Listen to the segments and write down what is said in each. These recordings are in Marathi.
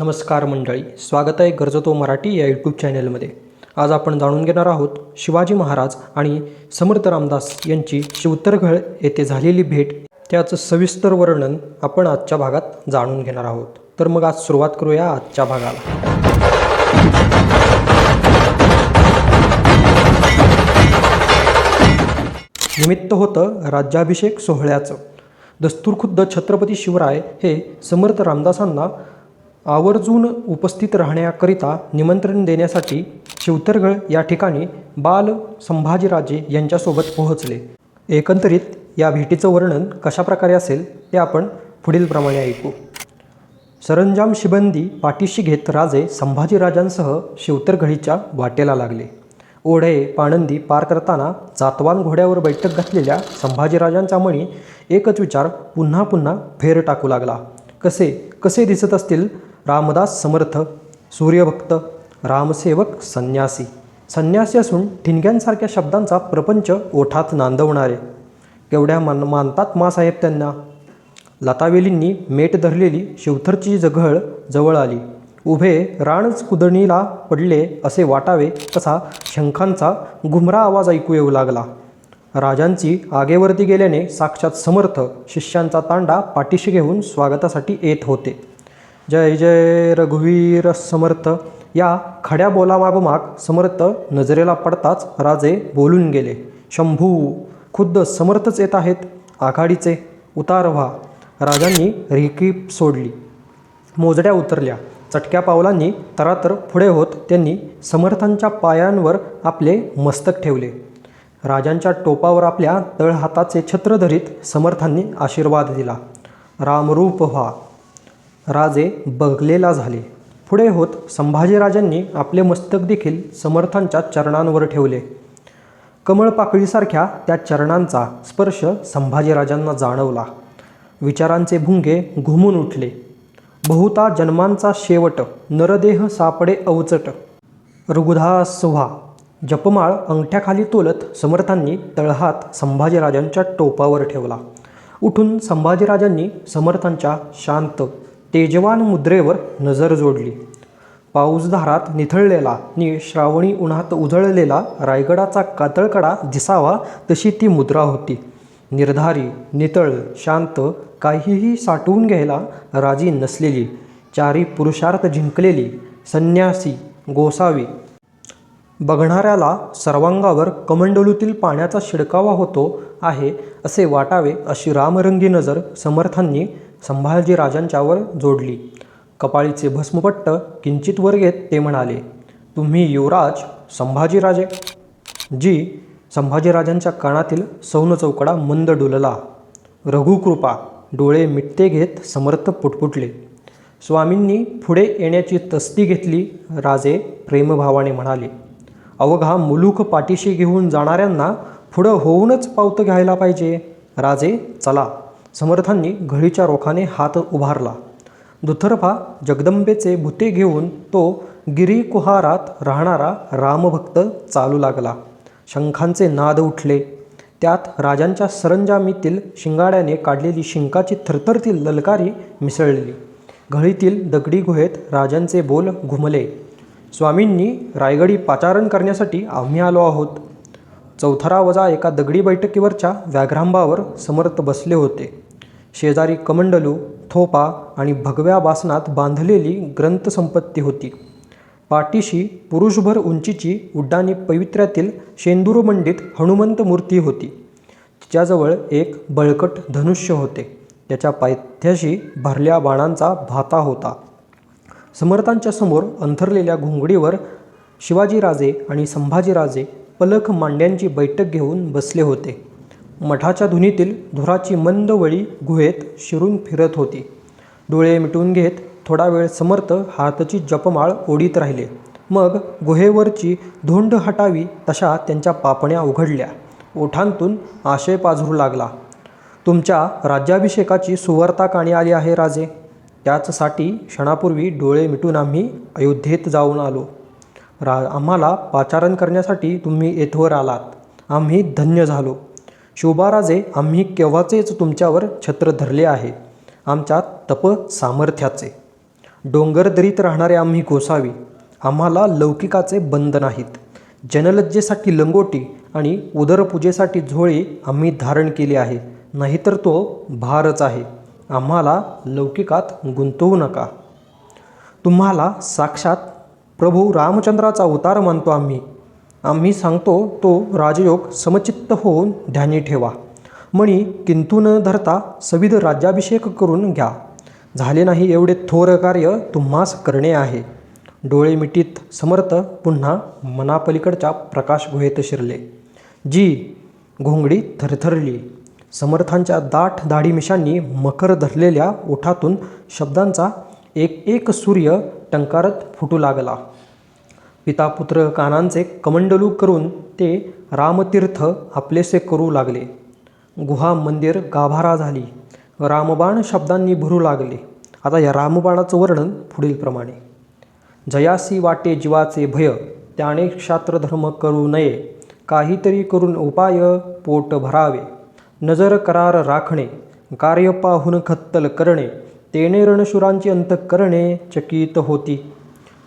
नमस्कार मंडळी स्वागत आहे गरजतो मराठी या यूट्यूब चॅनेलमध्ये आज आपण जाणून घेणार आहोत शिवाजी महाराज आणि समर्थ रामदास यांची उत्तरघळ येथे झालेली भेट. त्याचं सविस्तर वर्णन आपण आजच्या भागात जाणून घेणार आहोत. तर मग आज सुरुवात करूया आजच्या भागाला. निमित्त होतं राज्याभिषेक सोहळ्याचं. दस्तूरखुद्द छत्रपती शिवराय हे समर्थ रामदासांना आवर्जून उपस्थित राहण्याकरिता निमंत्रण देण्यासाठी शिवतरगळ या ठिकाणी बाल संभाजीराजे यांच्यासोबत पोहोचले. एकंदरीत या भेटीचं वर्णन कशाप्रकारे असेल ते आपण पुढीलप्रमाणे ऐकू. सरंजाम शिबंदी पाठीशी घेत राजे संभाजीराजांसह शिवतरघळीच्या वाटेला लागले. ओढे पाणंदी पार करताना जातवान घोड्यावर बैठक घातलेल्या संभाजीराजांचा मणी एकच विचार पुन्हा पुन्हा फेर टाकू लागला. कसे कसे दिसत असतील रामदास समर्थ सूर्यभक्त रामसेवक संन्यासी. संन्यासी असून ठिणग्यांसारख्या शब्दांचा प्रपंच ओठात नांदवणारे. केवढ्या मान मानतात मासाहेब त्यांना. लतावेलींनी मेट धरलेली शिवथरची जघळ जवळ आली. उभे राणच कुदणीला पडले असे वाटावे तसा शंखांचा घुमरा आवाज ऐकू येऊ लागला. राजांची आगेवरती गेल्याने साक्षात समर्थ शिष्यांचा तांडा पाठीशी घेऊन स्वागतासाठी येत होते. जय जय रघुवीर समर्थ. या खड्या बोलामागोमाग समर्थ नजरेला पडताच राजे बोलून गेले शंभू खुद्द समर्थच येत आहेत आघाडीचे उतार व्हा. राजांनी रिकीप सोडली. मोजड्या उतरल्या. चटक्या पावलांनी तरातर पुढे होत त्यांनी समर्थांच्या पायांवर आपले मस्तक ठेवले. राजांच्या टोपावर आपल्या तळहाताचे छत्र धरीत समर्थांनी आशीर्वाद दिला. रामरूप व्हा राजे बगलेला झाले. पुढे होत संभाजीराजांनी आपले मस्तक देखील समर्थांच्या चरणांवर ठेवले. कमळपाकळीसारख्या त्या चरणांचा स्पर्श संभाजीराजांना जाणवला. विचारांचे भुंगे घुमून उठले. बहुता जन्मांचा शेवट नरदेह सापडे अवचट. रघुदास व्हा जपमाळ अंगठ्याखाली तोलत समर्थांनी तळहात संभाजीराजांच्या टोपावर ठेवला. उठून संभाजीराजांनी समर्थांच्या शांत तेजवान मुद्रेवर नजर जोडली. पाऊसधारात निथळलेला नि श्रावणी उन्हात उजळलेला रायगडाचा कातळकडा दिसावा तशी ती मुद्रा होती. निर्धारी नितळ शांत काहीही साठवून घ्यायला राजी नसलेली चारी पुरुषार्थ जिंकलेली संन्यासी गोसावी. बघणाऱ्याला सर्वांगावर कमंडलूतील पाण्याचा शिडकावा होतो आहे असे वाटावे अशी रामरंगी नजर समर्थांनी संभाजीराजांच्यावर जोडली. कपाळीचे भस्मपट्ट किंचित वर घेत ते म्हणाले तुम्ही युवराज संभाजीराजे जी संभाजीराजांच्या कानातील सौन चौकडा मंद डुलला. रघुकृपा डोळे मिटते घेत समर्थ पुटपुटले. स्वामींनी पुढे येण्याची तस्ती घेतली राजे प्रेमभावाने म्हणाले. अवघा मुलूख पाठीशी घेऊन जाणाऱ्यांना पुढं होऊनच पावतं घ्यायला पाहिजे. राजे चला. समर्थांनी घडीच्या रोखाने हात उभारला. दुथर्फा जगदंबेचे भुते घेऊन तो गिरी कुहारात राहणारा रामभक्त चालू लागला. शंखांचे नाद उठले. त्यात राजांच्या सरंजामीतील शिंगाड्याने काढलेली शिंकाची थरथरतील ललकारी मिसळली. घळीतील दगडी गुहेत राजांचे बोल घुमले. स्वामींनी रायगडी पाचारण करण्यासाठी आम्ही आलो आहोत. चौथरा वजा एका दगडी बैठकीवरच्या व्याघ्रांबावर समर्थ बसले होते. शेजारी कमंडलू थोपा आणि भगव्या बासनात बांधलेली ग्रंथसंपत्ती होती. पाठीशी पुरुषभर उंचीची उड्डाणी पवित्र्यातील शेंदूरमंडित हनुमंत मूर्ती होती. तिच्याजवळ एक बळकट धनुष्य होते. त्याच्या पायथ्याशी भरल्या बाणांचा भाता होता. समर्थांच्या समोर अंथरलेल्या घुंगडीवर शिवाजीराजे आणि संभाजीराजे पलख मांड्यांची बैठक घेऊन बसले होते. मठाच्या धुनीतील धुराची मंद वळी गुहेत शिरून फिरत होती. डोळे मिटून घेत थोडा वेळ समर्थ हातची जपमाळ ओढीत राहिले. मग गुहेवरची धोंड हटावी तशा त्यांच्या पापण्या उघडल्या. ओठांतून आशय पाझरू लागला. तुमच्या राज्याभिषेकाची सुवार्ता काणी आली आहे राजे. त्याचसाठी क्षणापूर्वी डोळे मिटून आम्ही अयोध्येत जाऊन आलो. रा आम्हाला पाचारण करण्यासाठी तुम्ही येथवर आलात. आम्ही धन्य झालो. शोभाराजे आम्ही केव्हाचेच तुमच्यावर छत्र धरले आहे? आमच्या तप सामर्थ्याचे डोंगरदरीत राहणारे आम्ही गोसावी आम्हाला लौकिकाचे बंद नाहीत. जनलज्जेसाठी लंगोटी आणि उदरपूजेसाठी झोळी आम्ही धारण केली आहे नाहीतर तो भारच आहे. आम्हाला लौकिकात गुंतवू नका. तुम्हाला साक्षात प्रभू रामचंद्राचा अवतार मानतो आम्ही. आम्ही सांगतो तो राजयोग समचित्त होऊन ध्यानी ठेवा. म्हणी किंतू न धरता सविध राज्याभिषेक करून घ्या. झाले नाही एवढे थोर कार्य तुम्हास करणे आहे. डोळे मिटीत समर्थ पुन्हा मनापलीकडच्या प्रकाश गुहेत शिरले. जी घोंगडी थरथरली समर्थांच्या दाट दाढीमिशांनी मकर धरलेल्या ओठातून शब्दांचा एक एक सूर्य टंकारत फुटू लागला. पितापुत्र कानांचे कमंडलू करून ते रामतीर्थ आपलेसे करू लागले. गुहा मंदिर गाभारा झाली. रामबाण शब्दांनी भरू लागले. आता या रामबाणाचं वर्णन पुढीलप्रमाणे जयासी वाटे जीवाचे भय त्याने क्षात्रधर्म करू नये. काहीतरी करून उपाय पोट भरावे. नजर करार राखणे. कार्य पाहून खत्तल करणे. तेने रणशुरांची अंत करणे. चकित होती.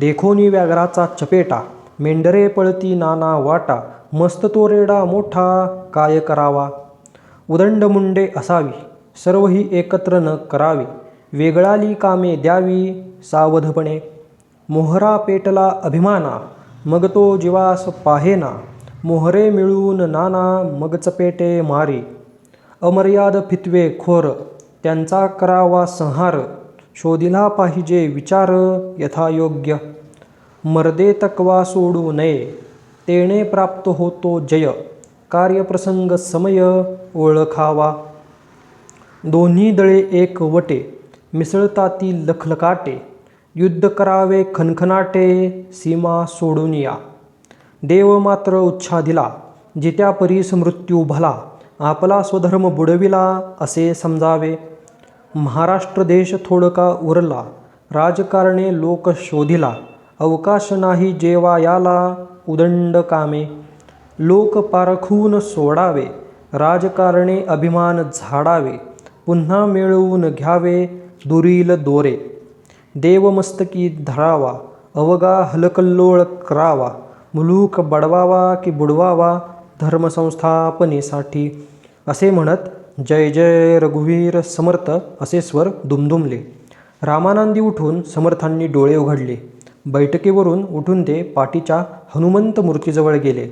देखोनी व्याघ्राचा चपेटा मेंढरे पळती नाना वाटा मस्त तो रेडा मोठा काय करावा? उदंड मुंडे असावी सर्व ही एकत्र न करावी वेगळाली कामे द्यावी सावधपणे. मोहरा पेटला अभिमाना मग तो जीवास पाहेना मोहरे मिळून नाना मग चपेटे मारी. अमर्याद फितवे खोर त्यांचा करावा संहार शोधिला पाहिजे विचार यथायोग्य. मर्दे तकवा सोडू नये तेणे प्राप्त होतो जय. कार्यप्रसंग समय ओळखावा. दोन्ही दळे एक वटे मिसळताती लखलकाटे. युद्ध करावे खनखनाटे सीमा सोडून या. देव मात्र उच्छादिला जित्या परीस मृत्यू भला. आपला स्वधर्म बुडविला असे समजावे. महाराष्ट्र देश थोडका उरला राजकारणे लोक शोधिला अवकाश नाही जेवा याला उदंड कामे. लोक पारखून सोडावे राजकारणे अभिमान झाडावे पुन्हा मिळवून घ्यावे दुरील दोरे. देवमस्तकी धरावा अवगा हलकल्लोळ करावा मुलूक बडवावा की बुडवावा धर्मसंस्थापनेसाठी असे म्हणत जय जय रघुवीर समर्थ असे स्वर दुमदुमले. रामानंदी उठून समर्थांनी डोळे उघडले. बैठकीवरून उठून ते पाठीच्या हनुमंत मूर्तीजवळ गेले.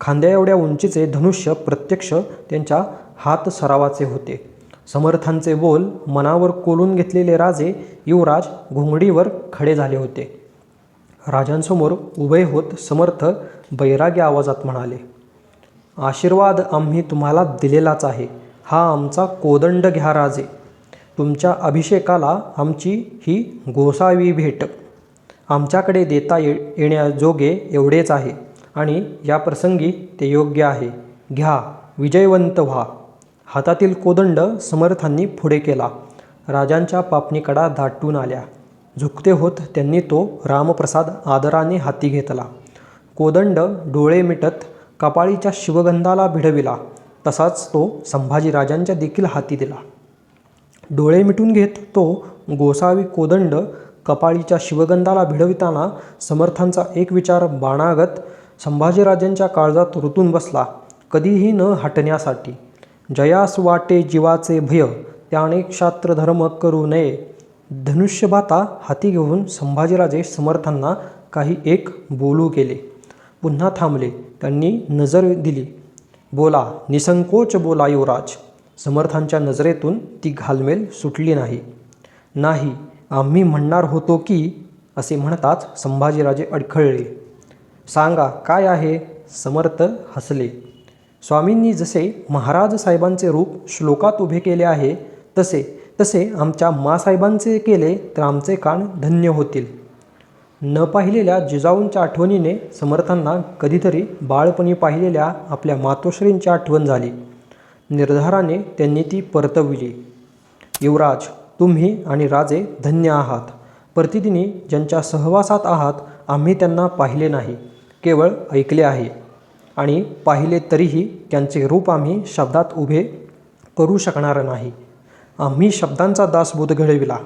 खांद्या एवढ्या उंचीचे धनुष्य प्रत्यक्ष त्यांच्या हात सरावाचे होते. समर्थांचे बोल मनावर कोलून घेतलेले राजे युवराज घोंगडीवर खडे झाले होते. राजांसमोर उभे होत समर्थ बैरागी आवाजात म्हणाले आशीर्वाद आम्ही तुम्हाला दिलेलाच आहे. हा आमचा कोदंड घ्या राजे. तुमच्या अभिषेकाला आमची ही गोसावी भेट. आमच्याकडे देता ये येण्याजोगे एवढेच आहे आणि या प्रसंगी ते योग्य आहे. घ्या विजयवंत व्हा. हातातील कोदंड समर्थांनी पुढे केला. राजांच्या पापणीकडा दाटून आल्या. झुकते होत त्यांनी तो रामप्रसाद आदराने हाती घेतला. कोदंड डोळे मिटत कपाळीच्या शिवगंधाला भिडविला. तसाच तो संभाजीराजांच्या देखील हाती दिला. डोळे मिटून घेत तो गोसावी कोदंड कपाळीच्या शिवगंधाला भिडविताना समर्थांचा एक विचार बाणागत संभाजीराजांच्या काळजात रुतून बसला कधीही न हटण्यासाठी. जयास वाटे जीवाचे भय त्याने क्षात्रधर्म करू नये. धनुष्यबाता हाती घेऊन संभाजीराजे समर्थांना काही एक बोलू केले. पुन्हा थांबले त्यांनी नजर दिली. बोला निसंकोच बोला युवराज. समर्थांच्या नजरेतून ती घालमेल सुटली नाही. नाही आम्ही म्हणणार होतो की असे म्हणताच संभाजीराजे अडखळले. सांगा काय आहे? समर्थ हसले. स्वामींनी जसे महाराज साहेबांचे रूप श्लोकात उभे केले आहे तसे तसे आमच्या मासाहेबांचे केले तर आमचे कान धन्य होतील. न पाहिलेल्या जिजाऊंच्या आठवणीने समर्थांना कधीतरी बाळपणी पाहिलेल्या आपल्या मातोश्रींची आठवण झाली. निर्धाराने त्यांनी ती परतविली. युवराज तुम्ही आणि राजे धन्य आहात. प्रतिदिनी ज्यांच्या सहवासात आहात आम्ही त्यांना पाहिले नाही. केवळ ऐकले आहे. आणि पाहिले तरीही त्यांचे रूप आम्ही शब्दात उभे करू शकणार नाही. आम्ही शब्दांचा दासबोध घडविला.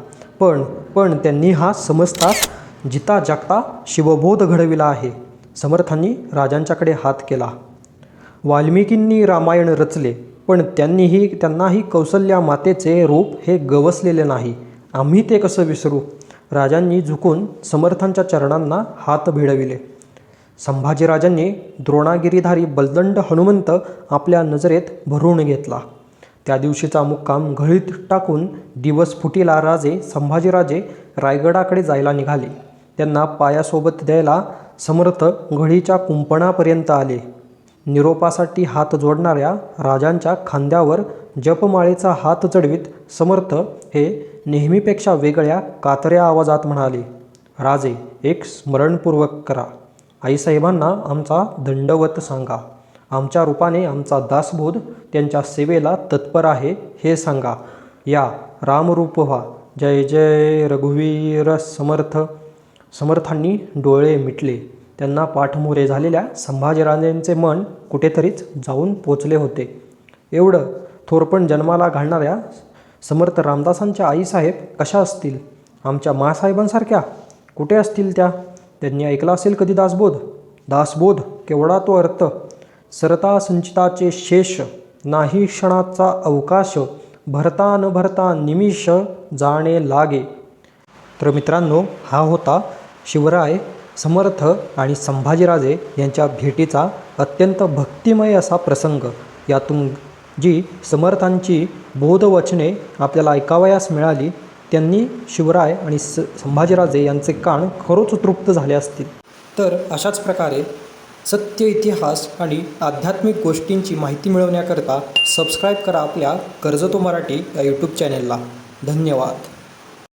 पण पण त्यांनी हा समजताच जिता जागता शिवबोध घडविला आहे. समर्थांनी राजांच्याकडे हात केला. वाल्मिकींनी रामायण रचले पण त्यांनीही त्यांनाही कौसल्या मातेचे रूप हे गवसलेले नाही. आम्ही ते कसं विसरू? राजांनी झुकून समर्थांच्या चरणांना हात भिडविले. संभाजीराजांनी द्रोणागिरीधारी बलदंड हनुमंत आपल्या नजरेत भरून घेतला. त्या दिवशीचा मुक्काम घळीत टाकून दिवस फुटीला राजे संभाजीराजे रायगडाकडे जायला निघाले. त्यांना पायासोबत द्यायला समर्थ घळीच्या कुंपणापर्यंत आले. निरोपासाठी हात जोडणाऱ्या राजांच्या खांद्यावर जपमाळेचा हात चढवीत समर्थ हे नेहमीपेक्षा वेगळ्या कातऱ्या आवाजात म्हणाले राजे एक स्मरणपूर्वक करा. आईसाहेबांना आमचा दंडवत सांगा. आमच्या रूपाने आमचा दासबोध त्यांच्या सेवेला तत्पर आहे हे सांगा. या रामरूप व्हा. जय जय रघुवीर समर्थ. समर्थांनी डोळे मिटले. त्यांना पाठमोरे झालेल्या संभाजीराजेंचे मन कुठेतरीच जाऊन पोचले होते. एवढं थोरपण जन्माला घालणाऱ्या समर्थ रामदासांच्या आईसाहेब कशा असतील? आमच्या मासाहेबांसारख्या? कुठे असतील त्या? त्यांनी ऐकला असेल कधी दासबोध? दासबोध केवढा तो अर्थ? सरता संचिताचे शेष नाही क्षणाचा अवकाश भरता न भरता निमिष जाणे लागे. तर मित्रांनो हा होता शिवराय समर्थ आणि संभाजीराजे यांच्या भेटीचा अत्यंत भक्तिमय असा प्रसंग. यातून जी समर्थांची बोधवचने आपल्याला ऐकावयास मिळाली त्यांनी शिवराय आणि स संभाजीराजे यांचे कान खरोच तृप्त झाले असतील. तर अशाच प्रकारे सत्य इतिहास आणि आध्यात्मिक गोष्टींची माहिती मिळवण्याकरता सबस्क्राईब करा आपल्या कर्जतो मराठी या यूट्यूब चॅनेलला धन्यवाद.